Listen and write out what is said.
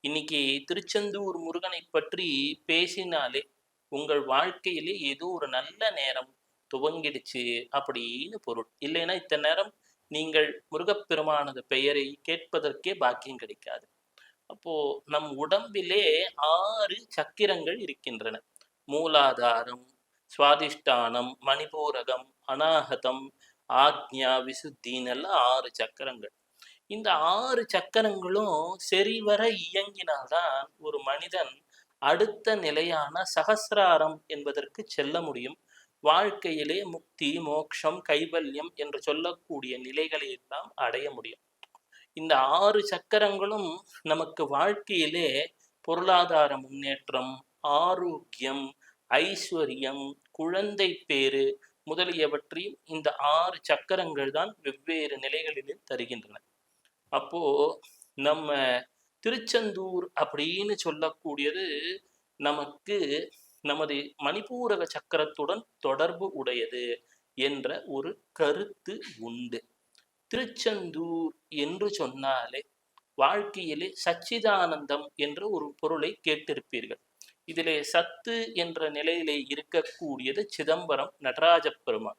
இன்னைக்கு திருச்செந்தூர் முருகனை பற்றி பேசினாலே உங்கள் வாழ்க்கையிலே ஏதோ ஒரு நல்ல நேரம் துவங்கிடுச்சு அப்படின்னு பொருள். இல்லைன்னா இத்தனை நேரம் நீங்கள் முருகப்பெருமானது பெயரை கேட்பதற்கே பாக்கியம் கிடைக்காது. அப்போ நம் உடம்பிலே ஆறு சக்கிரங்கள் இருக்கின்றன. மூலாதாரம் சுவாதிஷ்டானம் மணிபூரகம் அநாகதம் ஆக்ஞா விசுத்தின்னு எல்லாம் ஆறு சக்கரங்கள். இந்த ஆறு சக்கரங்களும் சரிவர இயங்கினால்தான் ஒரு மனிதன் அடுத்த நிலையான சகசிராரம் என்பதற்கு செல்ல முடியும். வாழ்க்கையிலே முக்தி மோட்சம் கைவல்யம் என்று சொல்லக்கூடிய நிலைகளை எல்லாம் அடைய முடியும். இந்த ஆறு சக்கரங்களும் நமக்கு வாழ்க்கையிலே பொருளாதார முன்னேற்றம் ஆரோக்கியம் ஐஸ்வர்யம் குழந்தை பேரு முதலியவற்றையும் இந்த ஆறு சக்கரங்கள் தான் வெவ்வேறு நிலைகளிலே தருகின்றன. அப்போ நம்ம திருச்செந்தூர் அப்படின்னு சொல்லக்கூடியது நமக்கு நமது மணிப்பூரக சக்கரத்துடன் தொடர்பு உடையது என்ற ஒரு கருத்து உண்டு. திருச்செந்தூர் என்று சொன்னாலே வாழ்க்கையிலே சச்சிதானந்தம் என்ற ஒரு பொருளை கேட்டிருப்பீர்கள். இதிலே சத்து என்ற நிலையிலே இருக்கக்கூடியது சிதம்பரம் நடராஜ பெருமான்.